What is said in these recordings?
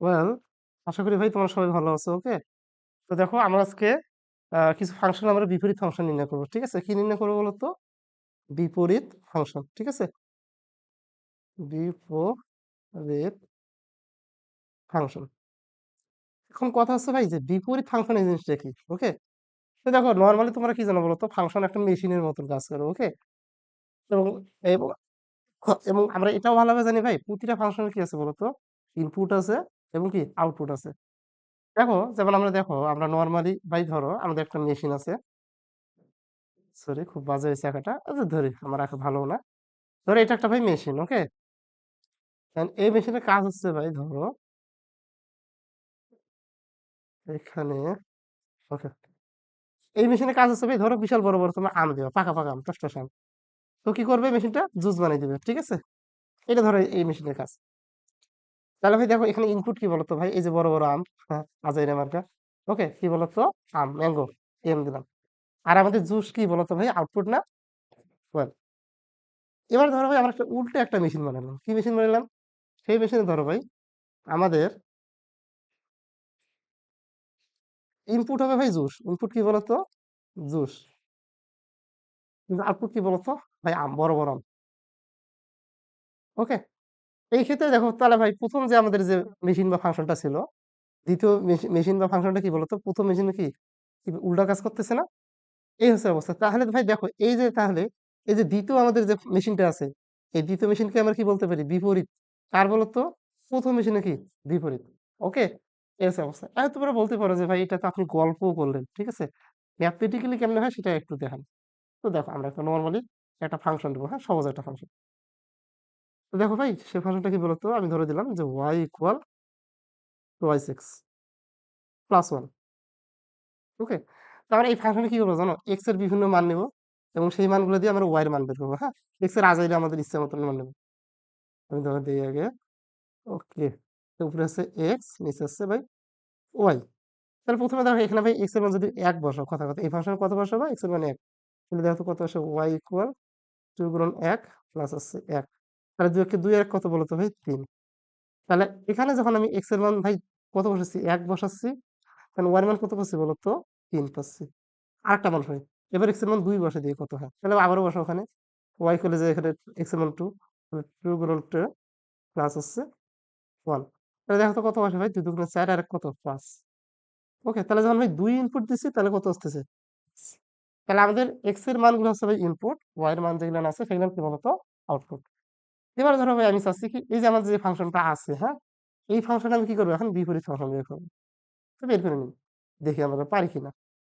Well আশা করি ভাই তোমরা সবাই ভালো আছো ওকে তো দেখো, আমরা আজকে কিছু ফাংশন আমরা বিপরীত ফাংশন নির্ণয় করব, ঠিক আছে? কি নির্ণয় করব বলতো? বিপরীত ফাংশন ঠিক আছে? বিপরীত ফাংশন এখন কথা হচ্ছে ভাই যে বিপরীত ফাংশন এই জিনিসটা কি ওকে তো দেখো নর্মালি তোমরা কি জানো বলতো? ফাংশন একটা মেশিনের মতন কাজ করো ওকে এবং এবং আমরা এটাও ভালোভাবে জানি ভাই, প্রতিটা ফাংশনের কি আছে বলতো? ইনপুট আছে এবং কি আউটপুট আছে। দেখো যেমন আমরা দেখো, আমরা নর্মালি ভাই ধরো, আমাদের একটা মেশিন আছে। সরি খুব বাজে হয়েছে আচ্ছা ধরি, আমার আঁকা ভালো না। ধরো, এটা একটা ভাই মেশিন ওকে এই মেশিনের কাজ হচ্ছে ভাই ধরো, এখানে ওকে এই মেশিনের কাজ হচ্ছে ভাই ধরো, বিশাল বড় বড় তোমার আম দেওয়া, পাকা পাকা আম তো কি করবে মেশিনটা জুস বানিয়ে দিবে, ঠিক আছে? এটা ধরো এই মেশিনের কাজ। তাহলে ভাই দেখো এখানে ইনপুট কি বলতো ভাই? এই যে বড় বড় আম হ্যাঁ আজাইরা মার্কা। ওকে, কি বলতো? আম ম্যাঙ্গো এম দিলাম। আর আমাদের জুস কি বলতো ভাই? আউটপুট না? এবার ধরো ভাই আমরা একটা উল্টো একটা মেশিন বানালাম। কি মেশিন বানালাম? সেই মেশিনে ধরো ভাই, আমাদের ইনপুট হবে ভাই জুস ইনপুট কি বলতো? জুস আউটপুট কি বলতো? ভাই আম, বড় বড় আম। ওকে এই ক্ষেত্রে দেখো তাহলে ভাই প্রথম যে আমাদের যে মেশিন বা ফাংশনটা ছিল, দ্বিতীয় মেশিন বা ফাংশনটা কি বলতো? প্রথম মেশিনে কি উল্টা কাজ করতেছে না? এই হচ্ছে অবস্থা। তাহলে ভাই দেখো, এই যে তাহলে, এই যে দ্বিতীয় আমাদের যে মেশিনটা আছে, এই দ্বিতীয় মেশিনকে আমরা কি বলতে পারি? বিপরীত। কার বলতো? প্রথম মেশিনে কি? বিপরীত। ওকে এই হচ্ছে অবস্থা। এখন তোমরা বলতে পারো যে ভাই এটা তো আপনি গল্পও করলেন, ঠিক আছে? ম্যাথমেটিক্যালি কেমনে হয় সেটা একটু দেখান। তো দেখো, আমরা একটা নর্মালি একটা ফাংশন দেবো হ্যাঁ? সহজ একটা ফাংশন তো দেখো ভাই, সে ফাংশনটা কি বলতো? আমি ধরে দিলাম যে Y equal Y six plus one okay তারপরে এই ফাংশনে কি করব জানো? এক্সের বিভিন্ন মান নেব এবং সেই মানগুলো দিয়ে আমরা ওয়াই এর মান বের করব হ্যাঁ? এক্সের আজাইরে আমাদের ইচ্ছা মতন মান নেব। আমি ধরে দিই আগে ওকে উপরে আছে এক্স নিচে আছে ভাই ওয়াই তাহলে প্রথমে দেখো এখানে ভাই এক্সের মান যদি এক বসাও, কথা কথা, এই ফাংশনে কত বসাবো? এক্সের মান এক। তাহলে দেখো কত আসে ওয়াই ইকুয়াল টু গুণন এক প্লাস আছে এক। তাহলে দুই দুই এক কত বলতো ভাই? তিন। তাহলে এখানে যখন আমি এক্সের মান ভাই কত বসাচ্ছি? এক বসাচ্ছি। তাহলে ওয়াই এর মান কত পাচ্ছি বলতো তিন পাচ্ছি। আরেকটা মান হয় এবার এক্সের মান দুই বসে দিয়ে কত হয়? তাহলে আবারও বসা ওখানে। ওয়াই করলে যে এখানে এক্সের মান টু টু গুণন টু প্লাস হচ্ছে ওয়ান তাহলে দেখো তো কত বসে ভাই? দুই দুগুণে চার, আর কত? পাঁচ। ওকে তাহলে যখন ভাই দুই ইনপুট দিচ্ছি তাহলে কত আসতেছে? তাহলে আমাদের এক্সের মানগুলো হচ্ছে ভাই ইনপুট ওয়াই এর মান যেগুলো আছে সেগুলো কি বলতো? আউটপুট এবার ধরো ভাই আমি চাচ্ছি কি, এই যে আমাদের যে ফাংশনটা আছে হ্যাঁ? এই ফাংশন আমি কি করব এখন? বিপরীত ফাংশন বের করব। তো বের করে নিই দেখি আমরা পারি কিনা।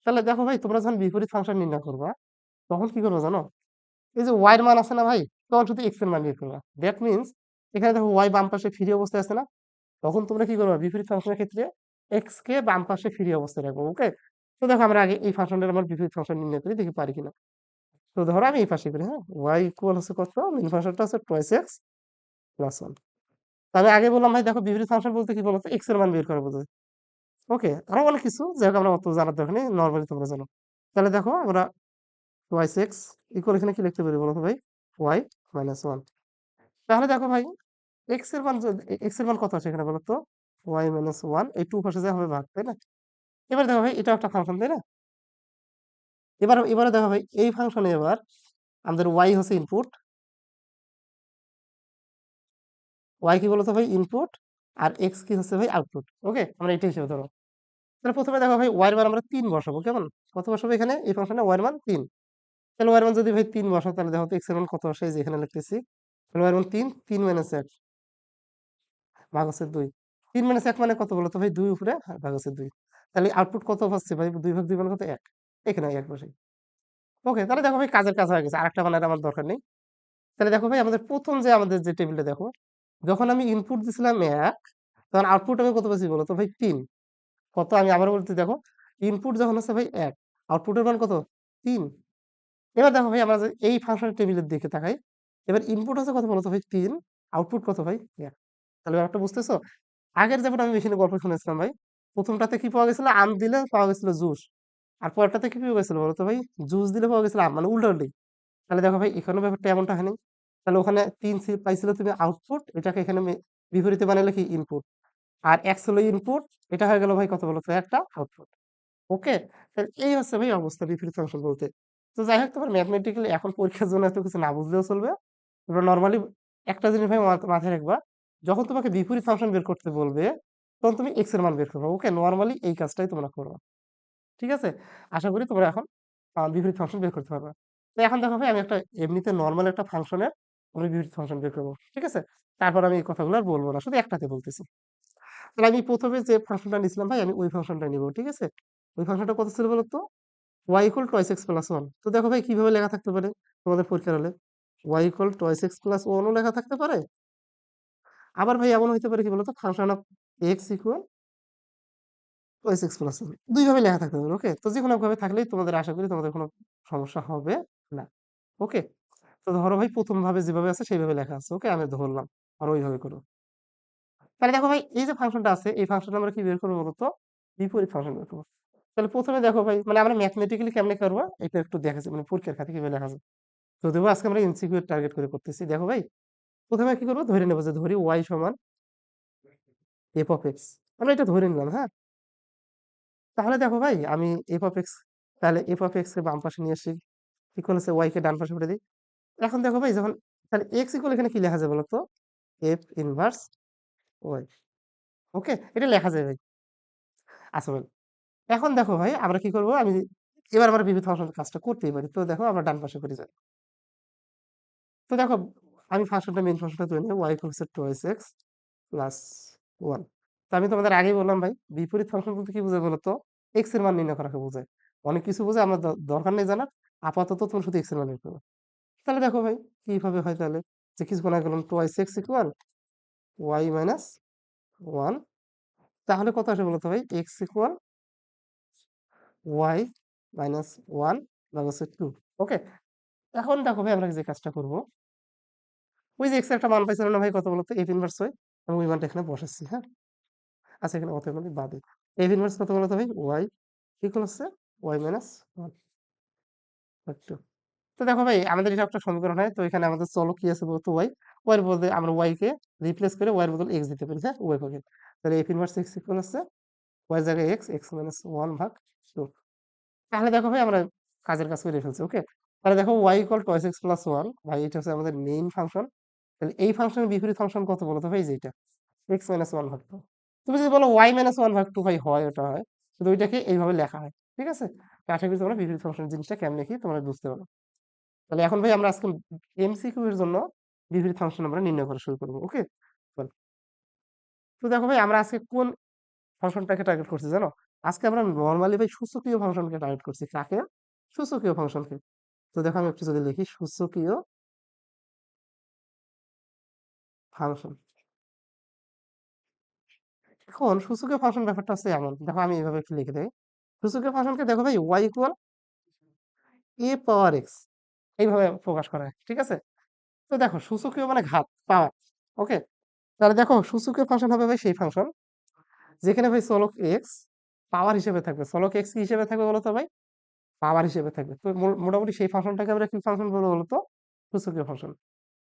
তাহলে দেখো ভাই, তোমরা যখন বিপরীত ফাংশন নির্ণয় করবা, তখন কি করব জানো? এই যে ওয়াই এর মান আছে না ভাই, তখন শুধু এক্সের মান বের করবা। দ্যাট মিনস এখানে দেখো ওয়াই বাম পাশে ফ্রি অবস্থায় আছে না? তখন তোমরা কি করবা? বিপরীত ফাংশনের ক্ষেত্রে এক্স কে বাম পাশে ফ্রি অবস্থায় রাখব ওকে তো দেখো আমরা আগে এই ফাংশনটা আমার বিপরীত ফাংশন নির্ণয় করি, দেখি পারি কিনা। তো ধরো আমি এই পাশে করি হ্যাঁ? ওয়াই ইকুয়াল হচ্ছে কত? মেন ফাংশনটা হচ্ছে টোয়াইস এক্স প্লাস ওয়ান তাহলে আগে বললাম, ভাই দেখো বিপরীত ফাংশন বলতে কি বলতো? এক্সের মান বের করা বলতে ওকে আরও অনেক কিছু, যাই হোক আমরা অত জানার দরকার নেই নর্মালি তোমরা জানো। তাহলে দেখো আমরা ওয়াই এক্স ইকুয়াল এখানে কি লিখতে পারি বলো ভাই? ওয়াই মাইনাস ওয়ান তাহলে দেখো ভাই এক্সের মান এক্সের মান কত আছে এখানে বলো তো ওয়াই মাইনাস ওয়ান এই টু পাশে যা হবে ভাগ, তাই না? এবার দেখো ভাই এটা একটা ফাংশন তাই না? এবার এবারে দেখা ভাই এই ফাংশনে এবার আমাদের ওয়াই হচ্ছে ইনপুট ওয়াই কি বলতো ভাই? ইনপুট আর এক্স কি হচ্ছে ভাই? আউটপুট ওকে আমরা এটা হিসেবে ধরো। তাহলে প্রথমে দেখো ভাই ওয়াই এর মান আমরা তিন বসাবো, কেমন? কত বসাবো এখানে? এই ফাংশনে ওয়াই এর মান তিন। তাহলে ওয়াই এর মান যদি ভাই তিন বসাও, তাহলে দেখো এক্সের মান কত আসে? যে এখানে লিখতেছি। তাহলে ওয়াই এর মান তিন তিন মাইনাস এক, ভাগ হচ্ছে দুই। তিন মাইনাস এক মানে কত বলো তো ভাই? দুই উপরে ভাগ হচ্ছে দুই। তাহলে আউটপুট কত পাচ্ছে ভাই? দুই ভাগ দুই মানে কত? এক। এখানে এক বসে। ওকে তাহলে দেখো ভাই কাজের কাজ হয়ে গেছে। আরেকটা বানার আমার দরকার নেই। তাহলে দেখো ভাই আমাদের প্রথম যে আমাদের যে টেবিলটা দেখো, যখন আমি ইনপুট দিছিলাম এক, তখন আউটপুট আমি কত পেয়েছি বলো তো ভাই? তিন। কত? আমি আবার বলতে দেখো ইনপুট যখন হচ্ছে ভাই এক আউটপুটের মান কত? তিন। এবার দেখো ভাই আমরা এই ফাংশনের টেবিলের দিকে তাকাই, এবার ইনপুট হচ্ছে কত বলো তো ভাই? তিন। আউটপুট কত ভাই? এক। তাহলে ব্যাপারটা বুঝতেছো? আগের যেমন আমি মেশিনে গল্প শুনেছিলাম ভাই, প্রথমটাতে কি পাওয়া গেছিল? আম দিলে পাওয়া গেছিল জুস। আর পরেরটাতে কি পাওয়া গেছিল বলতো ভাই? জুস দিলে পাওয়া গেছিল মানে উল্টো উল্টি তাহলে দেখো ভাই, এখানে ব্যাপারটা এমনটা হয়নি। তাহলে ওখানে তিন পাইছিল তুমি আউটপুট এটাকে এখানে বিপরীতে বানালে কি ইনপুট আর এক্স হলো ইনপুট এটা হয়ে গেল ভাই কত বলতো? একটা আউটপুট ওকে তাহলে এই হচ্ছে ভাই অবস্থা বিপরীত ফাংশন বলতে। তো যাই হোক, তোমার ম্যাথমেটিক্যালি এখন পরীক্ষার জন্য এত কিছু না বুঝলেও চলবে। তোমরা নর্মালি একটা জিনিস ভাই মাথায় রাখবা, যখন তোমাকে বিপরীত ফাংশন বের করতে বলবে, তখন তুমি এক্সের মান বের করবে। ওকে নর্মালি এই কাজটাই তোমরা করবে। ঠিক আছে? আশা করি তোমরা এখন বিপরীত ফাংশন বের করতে পারবে। তো এখন দেখো ভাই, আমি একটা এমনিতে নর্মাল একটা ফাংশনের আমি বিপরীত ফাংশন বের করব, ঠিক আছে? তারপর আমি এই কথাগুলো আর বলব না, শুধু একটাতে বলতেছি। তাহলে আমি প্রথমে যে ফাংশনটা নিয়েছিলাম ভাই, আমি ওই ফাংশনটা নিব, ঠিক আছে? ওই ফাংশনটা কত ছিল বলতো? Y equal twice X plus one তো দেখো ভাই, কীভাবে লেখা থাকতে পারে তোমাদের পরীক্ষার হলে? Y equal twice X plus ওয়ানও লেখা থাকতে পারে। আবার ভাই এমন হইতে পারে কি বলতো? Function of X equal X plus দুইভাবে লেখা থাকতে পারে ওকে তো যে কোনো ভাবে থাকলেই তোমাদের আশা করি তোমাদের কোনো সমস্যা হবে না ওকে তো ধরো ভাই প্রথম ভাবে যেভাবে আছে সেইভাবে লেখা আছে ওকে আমি ধরলাম, আর ওইভাবে করো। তাহলে দেখো ভাই, এই যে ফাংশনটা আছে, এই ফাংশনটা আমরা কি বের করব বলতো? বিপরীত ফাংশন বের করব। তাহলে প্রথমে দেখো ভাই মানে আমরা ম্যাথমেটিক্যালি কেমনে করব? এটা একটু দেখাচ্ছি মানে পরীক্ষার খাতে কীভাবে লেখা যায়। তো আজকে আমরা এমসিকিউ টার্গেট করে করতেছি। দেখো ভাই, প্রথমে কি করব? ধরে নেব যে ধরি ওয়াই সমান এফ অফ এক্স আমরা এটা ধরে নিলাম হ্যাঁ? তাহলে দেখো ভাই, আমি এফ অফ এক্স তাহলে এফ অফ এক্স কে বাম পাশে নিয়ে আসি। ইকুয়াল হচ্ছে ওয়াই কে ডান পাশে করে দিই। এখন দেখো ভাই, যখন, তাহলে এক্স ইকুয়াল এখানে কি লেখা যায় বলতো? এফ ইনভার্স ওয়াই ওকে এটা লেখা যায় ভাই। আচ্ছা ভাই, এখন দেখো ভাই, আমরা কি করব? আমি এবার আমরা বিভিন্ন ফাংশন কাজটা করতেই পারি। তো দেখো, আমরা ডান পাশে করে যাই। তো দেখো, আমি ফাংশনটা মেইন ফাংশনটা তুলে নিই Y equals two X X plus one তো আমি তোমাদের আগেই বললাম ভাই, বিপরীত ফাংশন বলতে কি বোঝায় বলতো? এক্সের মান নির্ণয় করাকে বোঝায়। অনেক কিছু বোঝায়, আমার দরকার নেই জানার। আপাতত তুমি শুধু এক্সের মান বের করো। তাহলে দেখো ভাই, কীভাবে হয় তাহলে? যে কিছুক্ষণ আগে বললাম twice X equal Y minus one তাহলে কত আসে বলতো ভাই? X equal Y minus one হচ্ছে টু ওকে এখন দেখো ভাই, আমরা যে কাজটা করব। ওই যে এক্স একটা মান পাইছিলাম না ভাই, কত বলতো? এফ ইনভার্স হয় আমি ওই মানটা এখানে বসাচ্ছি হ্যাঁ? আচ্ছা এখানে অতএব বাদে। এফ ইনভার্স কত বলতো ভাই? ওয়াই ইকুয়াল হচ্ছে ওয়াই মাইনাস ওয়ান তো দেখো ভাই, আমাদের এটা একটা সমীকরণ হয়, তো এখানে আমাদের চলো কি আছে বলতো ওয়াই ওয়াই বদলে আমরা ওয়াই কে রিপ্লেস করে ওয়াই এর বদলে এক্স দিতে পারি হ্যাঁ? ওয়াই পাখি তাহলে এফ ইনভার্স এক্স ইকুয়াল হচ্ছে ওয়াই জায়গায় এক্স এক্স মাইনাস ওয়ান ভাগ টু তাহলে দেখো ভাই, আমরা কাজের কাজ করে ফেলছি ওকে তাহলে দেখো y equal twice x plus one ভাই, এটা হচ্ছে আমাদের মেইন ফাংশন তাহলে এই ফাংশনের বিপরীত ফাংশন কত বলতো ভাই? যেটা এক্স মাইনাস ওয়ান ভাগ টু তুমি যদি বলো ওয়াই মাইনাস ওয়ান ভাগ টু ভাই হয়, ওটা হয় কিন্তু ওইটাকে এইভাবে লেখা হয়, ঠিক আছে? আশা করি তোমরা বিপরীত ফাংশনের জিনিসটা কেমন কি তোমরা বুঝতে পারো। তাহলে এখন ভাই আমরা আজকে এমসিকিউ এর জন্য বিপরীত ফাংশন আমরা নির্ণয় করা শুরু করব ওকে তো দেখো ভাই, আমরা আজকে কোন ফাংশনটাকে টার্গেট করছি জানো? আজকে আমরা নর্মালি ভাই সূচকীয় ফাংশনকে টার্গেট করছি, কাকে? সূচকীয় ফাংশনকে তো দেখো আমি একটু যদি লিখি, সূচকীয় ফাংশন এখন সূচকীয় ফাংশন ব্যাপারটা হচ্ছে এমন। দেখো আমি এইভাবে একটু লিখে দেই। সূচকীয় ফাংশনকে দেখো ভাই y equal a power x এইভাবে প্রকাশ করা হয় ঠিক আছে? তো দেখো সূচকীয় মানে ঘাত পাওয়ার ওকে তাহলে দেখো সূচকীয় ফাংশন হবে ভাই সেই ফাংশন যেখানে ভাই চলক এক্স পাওয়ার হিসেবে থাকবে। চলক এক্স কি হিসেবে থাকবে বলতো ভাই? পাওয়ার হিসেবে থাকবে। তো মোটামুটি সেই ফাংশনটাকে আমরা কি ফাংশন বলব বলতো? সূচকীয় ফাংশন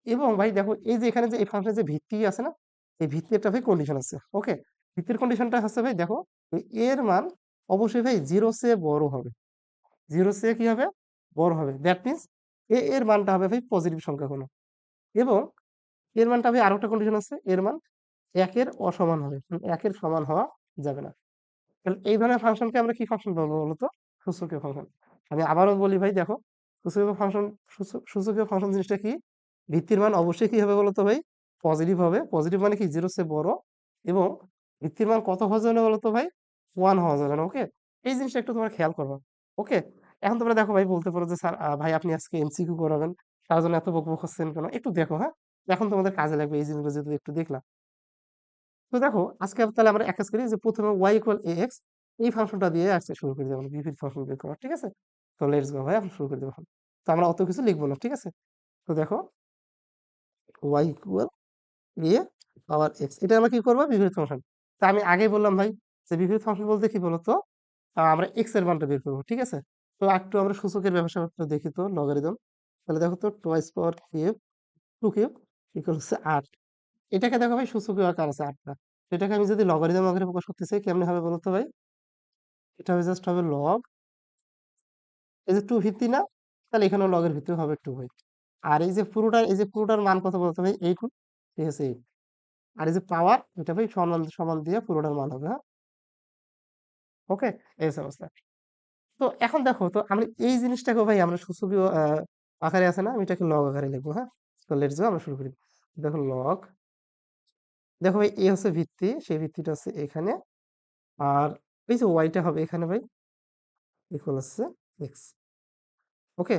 এবং ভাই দেখো এই যে এখানে যে এই ফাংশনের যে ভিত্তি আছে না? এই ভিত্তির একটা ভাই কন্ডিশন আছে ওকে ভিত্তির কন্ডিশনটা হচ্ছে ভাই, দেখো এর মান অবশ্যই ভাই জিরো সে বড় হবে। জিরো সে কি হবে? বড় হবে। দ্যাট মিনস এ, এর মানটা হবে ভাই পজিটিভ সংখ্যা কোনো। এবং এর মানটা ভাই আরও একটা কন্ডিশন আছে, এর মান একের অসমান হবে। মানে একের সমান হওয়া যাবে না। তাহলে এই ধরনের ফাংশনকে আমরা কি ফাংশন বলব বলতো? সূচকীয় ফাংশন আমি আবারও বলি ভাই, দেখো, সূচকীয় ফাংশন সূচকীয় ফাংশন জিনিসটা কি? ভিত্তির মান অবশ্যই কি হবে বলতো ভাই? পজিটিভ হবে। পজিটিভ মানে কি? জিরো সে বড়। এবং ভিত্তির মান কত হওয়া যাবে বলতো ভাই? ওয়ান হওয়া যাবে না ওকে এই জিনিসটা একটু তোমরা খেয়াল করবা ওকে এখন তোমরা দেখো ভাই, বলতে পারো যে স্যার ভাই আপনি আজকে এমসিকিউ করাবেন তার জন্য এত বকবক হচ্ছেন কেন? একটু দেখো হ্যাঁ? এখন তোমাদের কাজে লাগবে এই জিনিসগুলো যেহেতু একটু দেখলাম। তো দেখো, আজকে তাহলে আমরা এক কাজ করি যে প্রথমে ওয়াই ইকুয়াল এ এক্স এই ফাংশনটা দিয়ে আজকে শুরু করে দেবো বিপরীত ফাংশন বের করা ঠিক আছে? তো লেটস গো ভাই, আমরা শুরু করে দেবো এখন। তো আমরা অত কিছু লিখব না, ঠিক আছে? তো দেখো y equal a power x এটা আমরা কি করব? বিপরীত ফাংশন। তা আমি আগে বললাম, ভাই, যে বিপরীত ফাংশন বলতে কি বলতো? আমরা এক্সের মানটা বের করব, ঠিক আছে? তো একটু আমরা সূচকের ব্যবসা দেখি তো লগারিদম তাহলে দেখো তো twice power cube two cube equal হচ্ছে আট। এটাকে দেখো ভাই সূচকীয় আকার আছে আটটা। এটাকে আমি যদি লগারিদম আকারে প্রকাশ করতে চাই, কেমনে হবে বলতো ভাই? এটা হবে জাস্ট হবে লগ এই যে টু ভিত্তি না, তাহলে এখানেও লগের ভিত্তি হবে টু ভাই। আর এই যে পুরোটার, এই যে পুরোটার মান কত বলতো ভাই? এইট ঠিক আছে এইট আর এই যে পাওয়ার এটা ভাই সমান সমান দিয়ে পুরোটার মান হবে হ্যাঁ? ওকে এই অবস্থা। তো এখন দেখো, তো আমরা এই জিনিসটাকে ভাই আমরা সূচকীয় আকারে আছে না, আমি এটাকে লগ আকারে লিখব হ্যাঁ? তো লেটস আমরা শুরু করি। দেখো লগ দেখো ভাই এ হচ্ছে ভিত্তি, সেই ভিত্তিটা হচ্ছে এখানে, আর এই যে ওয়াইটা হবে এখানে ভাই ইকুয়াল হচ্ছে এক্স ওকে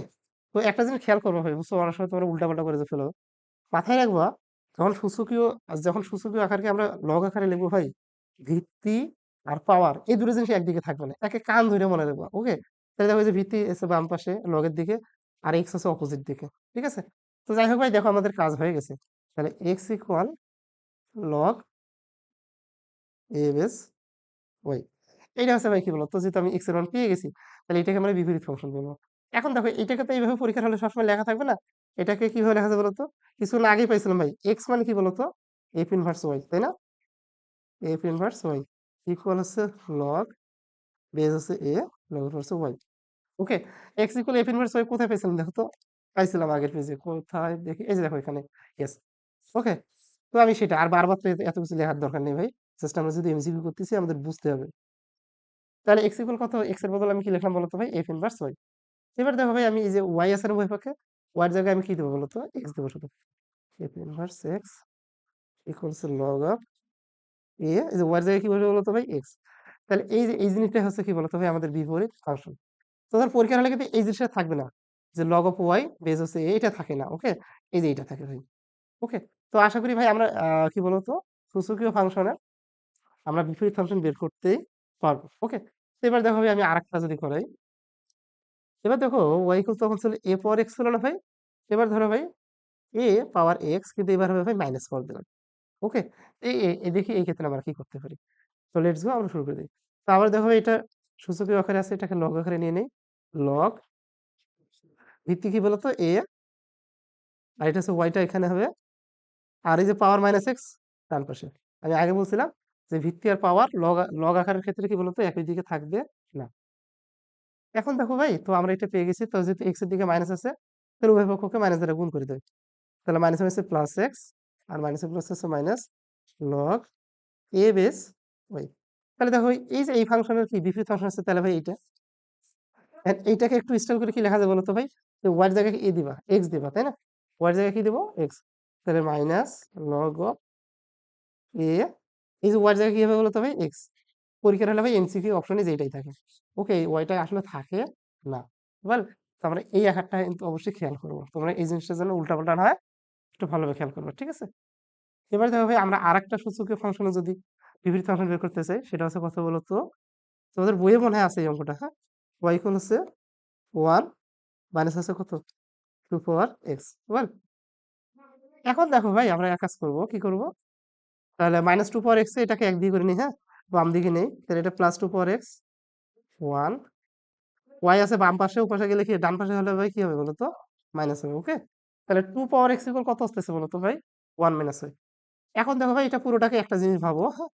তো একটা জিনিস খেয়াল করব ভাই, বুঝছ? অনেক সময় তোমরা উল্টাপাল্টা করে যে ফেলো। মাথায় রাখবা যখন সূচকীয় যখন সূচকীয় আকারকে আমরা লগ আকারে লিখব ভাই, ভিত্তি আর পাওয়ার এই দুটো জিনিস একদিকে থাকবে না। একে কান ধরে মনে রাখবা ওকে তাহলে দেখো যে ভিত্তি এসে বাম পাশে লগের দিকে আর এক্স আছে অপোজিট দিকে, ঠিক আছে? তো যাই হোক ভাই, দেখো আমাদের কাজ হয়ে গেছে। তাহলে x equal log a base y এইটা হচ্ছে ভাই কি বলো তো যেহেতু আমি এক্সের মান পেয়ে গেছি, তাহলে এটাকে আমরা বিপরীত ফাংশন বলব। এখন দেখো, এটাকে তো এইভাবে পরীক্ষার হলে সবসময় লেখা থাকবে না। এটাকে কীভাবে লেখা যাবে বলতো? কিছুক্ষণ আগেই পাইছিলাম ভাই। এক্স মানে কি বলতো? এফ ইনভার্স ওয়াই তাই না? এফ ইনভার্স ওয়াই ইকুয়াল হচ্ছে লগ বেস হচ্ছে a log inverse y okay x equal f inverse y কোথায় পাইছিলাম দেখো তো? পাইছিলাম আগের পেজে কোথায় দেখি? এই যে দেখো এখানে। ইয়েস ওকে তো আমি সেটা আর বারবার তো এত কিছু লেখার দরকার নেই ভাই। জাস্ট আমরা যদি এমসিকিউ করতেছি, আমাদের বুঝতে হবে। তাহলে এক্স ইকুয়াল কত? এক্সের বদলে আমি কি লিখলাম বলতো ভাই? এফ ইনভার্স ওয়াই এবার দেখো ভাই, আমি এই যে ওয়াই আছে না উভয় পক্ষে ওয়াই জায়গায় আমি কি দেবো বলতো? এক্স দেবো শুধু। লগ এ জায়গায় বিপরীত ফাংশন। তো হলে কিন্তু এই জিনিসটা থাকবে না, যে লগ ওয়াই বেস হচ্ছে থাকে না ওকে এই যে এটা থাকে ভাই ওকে তো আশা করি ভাই আমরা কি বলতো? সূচকীয় ফাংশনের আমরা বিপরীত ফাংশন বের করতেই পারব ওকে এবার দেখো ভাই, আমি আরেকটা যদি করাই। এবার দেখো ওয়াই ইকুয়াল তখন ছিল এ পাওয়ার এক্স ছিল না ভাই? এবার ধরো ভাই এ পাওয়ার এক্স কিন্তু এবার হবে ভাই মাইনাস পাওয়ার দিলাম ওকে এই দেখি এই ক্ষেত্রে আমরা কি করতে পারি? তো লেটস গো আমরা শুরু করে দিই। তো আবার দেখো এটা সূচকীয় আকারে আছে, এটাকে লগ আকারে নিয়ে নেই। লগ ভিত্তি কি বলতো? এ আর এটা হচ্ছে ওয়াইটা এখানে হবে। আর এই যে পাওয়ার মাইনাস এক্স ডান পাশে। আমি আগে বলছিলাম যে ভিত্তি আর পাওয়ার লগ লগ আকারের ক্ষেত্রে কি বলতো? একই দিকে থাকবে না। এখন দেখো ভাই, তো আমরা এটা পেয়ে গেছি, তো যেহেতু এক্সের দিকে মাইনাস আছে, তাহলে উভয় পক্ষকে মাইনাস দ্বারা গুণ করে দেবে তাহলে মাইনাস হচ্ছে প্লাস এক্স আর মাইনাস প্লাস হচ্ছে minus log a base y তাহলে দেখো, এই যে এই ফাংশনের কি বিপরীত ফাংশন আছে, তাহলে ভাই এইটা। এইটাকে একটু স্টাইল করে কি লেখা যাবে বলতো ভাই? যে ওয়াই জায়গায় এ দিবা এক্স দিবা, তাই না? ওয়ার জায়গায় কি দেবো? এক্স তাহলে মাইনাস লগ অফ এ এই যে ওয়াই জায়গায় কি হবে বলতো ভাই? এক্স পরীক্ষার হলে ভাই এমসিকিউ অপশনে যেটাই থাকে। ওকে ওয়াইটা আসলে থাকে না। বল তো আমরা এই আকারটা কিন্তু অবশ্যই খেয়াল করব। তোমরা এই জিনিসটা যেন উল্টাপাল্টা না হয়, একটু ভালোভাবে খেয়াল করব, ঠিক আছে? এবার দেখো ভাই, আমরা আরেকটা সূচকীয় ফাংশনে যদি বিপরীত ফাংশন বের করতে চাই, সেটা হচ্ছে কথা বলতো তোমাদের বইয়ে মনে হয় আছে এই অঙ্কটা হ্যাঁ? ওয়াই ইকুয়াল হচ্ছে ওয়ান মাইনাস আছে কত? টু পাওয়ার এক্স বল এখন দেখো ভাই, আমরা এক কাজ করব, কি করব? তাহলে মাইনাস টু পাওয়ার এক্স এটাকে এক দিকে করে নিই হ্যাঁ? বাম দিকে নেই, তাহলে এটা plus two power x one y আছে বাম পাশে ও পাশে গেলে কি, ডান পাশে হলে ভাই কি হবে বলতো? মাইনাস হবে ওকে তাহলে টু পাওয়ার এক্স ইকুয়াল কত আসতেছে বলতো ভাই? ওয়ান মাইনাস ওয়াই এখন দেখো ভাই, এটা পুরোটাকে একটা জিনিস ভাবো হ্যাঁ?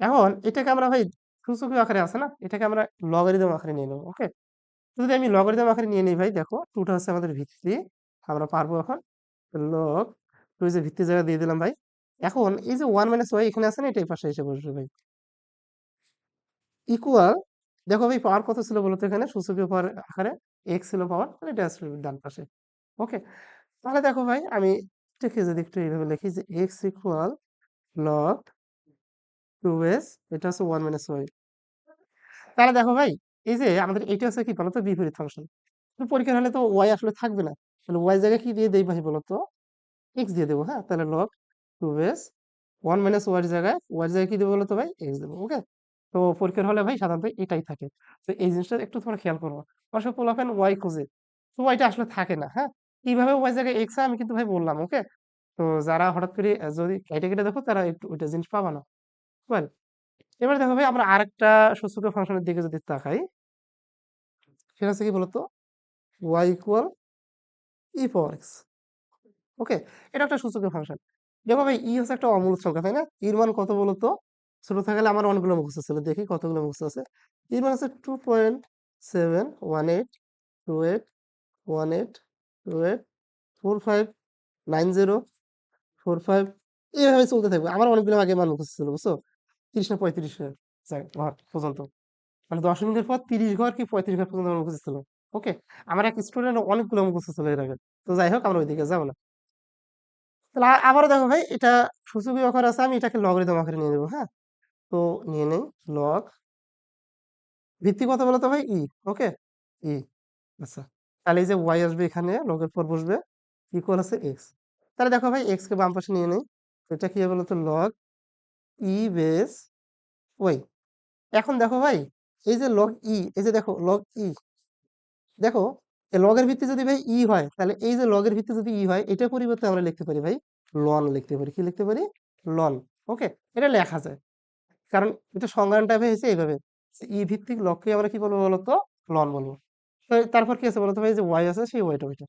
এখন এটাকে আমরা ভাই সূচকীয় আকারে আছে না, এটাকে আমরা লগারিদম আকারে নিয়ে নেব ওকে যদি আমি লগারিদম আকারে নিয়ে নিই ভাই, দেখো টুটা হচ্ছে আমাদের ভিত্তি, আমরা পারব এখন লগ টু যে ভিত্তি জায়গা দিয়ে দিলাম ভাই এখন এই যে ওয়ান মাইনাস ওয়াই এখানে আছে না এটা পাশে এসে বসবে ভাই। ইকুয়াল দেখো ভাই পাওয়ার কত ছিল বলতো এখানে? সূচকীয় পাওয়ার আকারে এক্স ছিল পাওয়ার তাহলে এটা আসবে ডান পাশে। ওকে তাহলে দেখো ভাই আমি এটাকে যদি একটু এইভাবে লিখি যে x equal log two s এটা হচ্ছে ওয়ান মাইনাস ওয়াই তাহলে দেখো ভাই, এই যে আমাদের এটা হচ্ছে কি বলতো? বিপরীত ফাংশন পরীক্ষা হলে তো ওয়াই আসলে থাকবে না। তাহলে ওয়াই জায়গায় কি দিয়ে দেই ভাই বলতো? এক্স দিয়ে দেবো হ্যাঁ? তাহলে log two s one minus y জায়গায় ওয়াই জায়গায় কি দেবো বলতো ভাই? এক্স দেবো, ওকে? তো পরীক্ষার হলে ভাই সাধারণত এটাই থাকে। তো এই জিনিসটা একটু তোমরা খেয়াল করব অবশ্য পোলাপেন ওয়াই খোঁজে। তো ওয়াইটা আসলে থাকে না হ্যাঁ? কীভাবে ওয়াই জায়গায় এক্স আমি কিন্তু ভাই বললাম, ওকে? তো যারা হঠাৎ করে যদি কেটে কেটে দেখো, তারা একটু ওইটা জিনিস পাবা না। বুঝলে এবার দেখো ভাই, আমরা আরেকটা সূচকীয় ফাংশনের দিকে যদি তাকাই, সেটা হচ্ছে কি বলতো? Y equal e power x, okay? এটা একটা সূচকীয় ফাংশন। দেখো ভাই, ই হচ্ছে একটা অমূলক সংখ্যা, তাই না? এর মান কত বলতো? ছোট থাকলে আমার অনেকগুলো মুখস্থ ছিল, দেখি কতগুলো মুখস্থ আছে। এর মান আছে two point seven one eight two eight one eight two eight four five nine zero four five এইভাবে চলতে থাকবে। আমার অনেকগুলো আগে মান মুখস্থ ছিল, বুঝছ? তিরিশ না পঁয়ত্রিশ ঘর পর্যন্ত। মানে দশ মিনিটের পর তিরিশ ঘর কি পঁয়ত্রিশ ঘর পর্যন্ত আমার মুখস্থ ছিল। ওকে আমার এক স্টুডেন্ট অনেকগুলো মুখস্থ ছিল এর আগে। তো যাই হোক, আমরা ওইদিকে যাব না। তাহলে আবারও দেখো ভাই, এটা সূচকীয় আকারে আছে, আমি এটাকে লগারিদম আকারে নিয়ে নেব হ্যাঁ? তো নিয়ে নেই লগ ভিত্তি কত বলো তো ভাই, ই, ওকে? ই আচ্ছা তাহলে এই যে ওয়াই আসবে এখানে লগের পর বসবে ইকুয়াল আছে এক্স তাহলে দেখো ভাই এক্স কে বাম পাশে নিয়ে নেই এটা কি হবে বলতো লগ ই বেস ওয়াই এখন দেখো ভাই, এই যে লগ ই এই যে দেখো লগ ই দেখো এই লগের ভিত্তি যদি ভাই ই হয়, তাহলে এই যে লগের ভিত্তি যদি ই হয় এটা পরিবর্তে আমরা লিখতে পারি ভাই লন লিখতে পারি। কি লিখতে পারি? লন ওকে এটা লেখা যায়। কারণ এটা সংজ্ঞানটা হয়েছে এইভাবে। ই ভিত্তিক লককে আমরা কি বলব বলতো? লন বলব। তারপর কি আছে বলতো ভাই? যে ওয়াই আছে, সেই ওয়াইটা ওইটা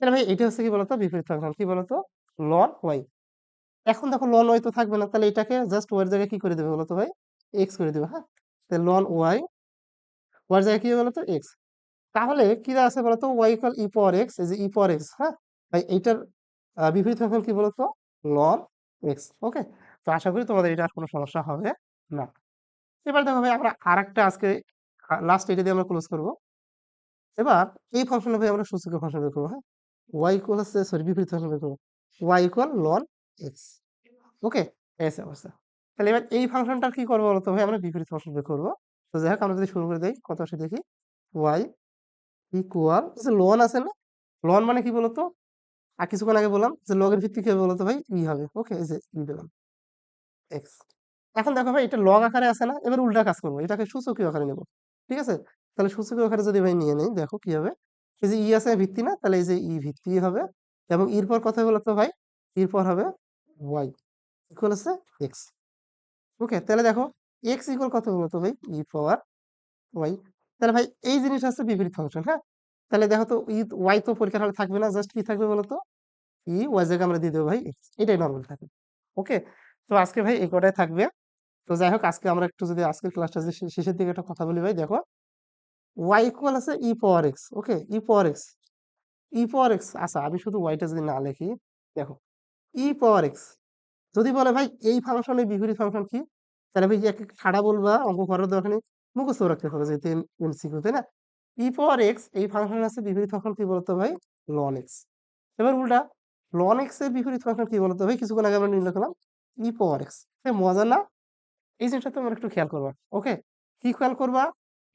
তাহলে ভাই এটা হচ্ছে কি বলতো? বিপরীত ফাংশন। কি বলতো? লন ওয়াই এখন দেখো লন ওয়াই তো থাকবে না, তাহলে এটাকে জাস্ট ওয়াই জায়গায় কি করে দেবে বলতো ভাই? এক্স করে দেবে হ্যাঁ? তাহলে লন ওয়াই ওয়াই জায়গায় কি হবে বলতো? এক্স তাহলে কি আছে বলতো? Y equal e power x এই যে ই পাওয়ার এক্স হ্যাঁ? ভাই এইটার বিপরীত ফাংশন কি বলতো? লন এক্স ওকে তো আশা করি তোমাদের এটা আর কোনো সমস্যা হবে না। এবার দেখো ভাই, আমরা আরেকটা আজকে লাস্ট এটা দিয়ে আমরা ক্লোজ করব। এবার এই ফাংশনে ভাই আমরা সূচকীয় ফাংশন বের করব হ্যাঁ? ওয়াই ইকুয়াল আছে সরি বিপরীত ফাংশন বের করব। Y equal ln x okay এসে অবস্থা। তাহলে এবার এই ফাংশনটার কি করব বলতো ভাই? আমরা বিপরীত ফাংশন বের করব। তো যাই হোক, আমরা যদি শুরু করে দিই, কত আসে দেখি? ওয়াই ইকুয়াল যে লন আছে না? লোন মানে কি বলতো? আর কিছুক্ষণ আগে বললাম যে লগের ভিত্তি কি হবে বলতো ভাই? ই হবে? ওকে, এই যে ই দিলাম এক্স এখন দেখো ভাই, এটা লগ আকারে আছে না, এবার উল্টা কাজ করব। এটাকে সূচকীয় আকারে নেব, ঠিক আছে? তাহলে সূচকীয় আকারে যদি ভাই নিয়ে নেই, দেখো কি হবে? এই যে, ই আছে ভিত্তি না, তাহলে এই যে, ই ভিত্তি হবে এবং এর পর কথা বলতো ভাই, এর পর হবে ওয়াই ইকুয়াল আছে এক্স ওকে, তাহলে দেখো এক্স ইকুয়াল কত বলতো ভাই? ই পাওয়ার ওয়াই তাহলে ভাই এই জিনিসটা হচ্ছে বিপরীত ফাংশন হ্যাঁ? তাহলে দেখো তো ই ওয়াই তো পরীক্ষার হলে থাকবে না জাস্ট কি থাকবে বলতো ই ওয়াই জায়গায় আমরা দিয়ে দেবো ভাই এক্স এটাই নর্মাল থাকবে ওকে তো আজকে ভাই এই কটাই থাকবে, তো যাই হোক আজকে আমরা একটু যদি আজকের ক্লাসটা শেষের দিকে একটা কথা বলি ভাই, দেখো ওয়াই ইকুয়াল আছে e power x okay e power x e power x আচ্ছা আমি শুধু ওয়াইটা যদি না লিখি, দেখো ই পাওয়ার এক্স যদি বলে ভাই এই ফাংশনের বিপরীত ফাংশন কি? তাহলে ভাই একে খাড়া বলবা? অঙ্ক করার দরকার নেই। মুখস্থ রাখতে হবে যেহেতু এমসিকিউ, তাই না? ই পাওয়ার এক্স এই ফাংশন আছে বিপরীত ফাংশন কি বলতো ভাই? লন এক্স এবার উল্টা লন এক্সের বিপরীত ফাংশন কি বলতো ভাই? কিছুক্ষণ আগে আমরা নির্ণয় করলাম ই পাওয়ার এক্স মজা না? এই জিনিসটা তোমরা একটু খেয়াল করবা ওকে কি খেয়াল করবা?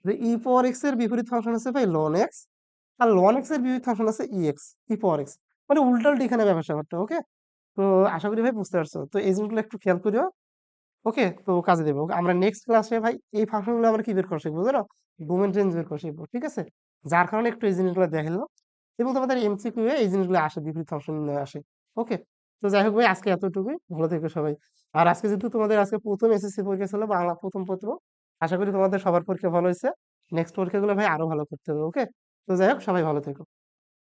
যে ই পাওয়ার এক্সের বিপরীত ফাংশন আছে ভাই লন এক্স আর লন এক্সের বিপরীত ফাংশন আছে ই এক্স ই পাওয়ার এক্স মানে উল্টা উল্টি এখানে ব্যাপার স্যাপারটা ওকে তো আশা করি ভাই বুঝতে পারছ। তো এই জিনিসগুলো একটু খেয়াল করিও। ওকে, তো কাজে দেবো। আমরা নেক্সট ক্লাসে ভাই এই ফাংশনগুলো আমরা কি বের করে শিখব বুঝলো? ডোমেন রেঞ্জ বের করে শিখব ঠিক আছে? যার কারণে একটু এই জিনিসগুলো দেখাল এবং তোমাদের এমসিকিউ এ এই জিনিসগুলো আসে, বিপরীত ফাংশন আসে। ওকে, তো যাই হোক ভাই, আজকে এতটুকুই। ভালো থেকো সবাই। আর আজকে যেহেতু তোমাদের আজকে প্রথম এসএসসি পরীক্ষা ছিল, বাংলা প্রথম পত্র, আশা করি তোমাদের সবার পরীক্ষা ভালো হয়েছে। নেক্সট পরীক্ষাগুলো ভাই আরও ভালো করতে হবে, ওকে? তো যাই হোক, সবাই ভালো থেকো।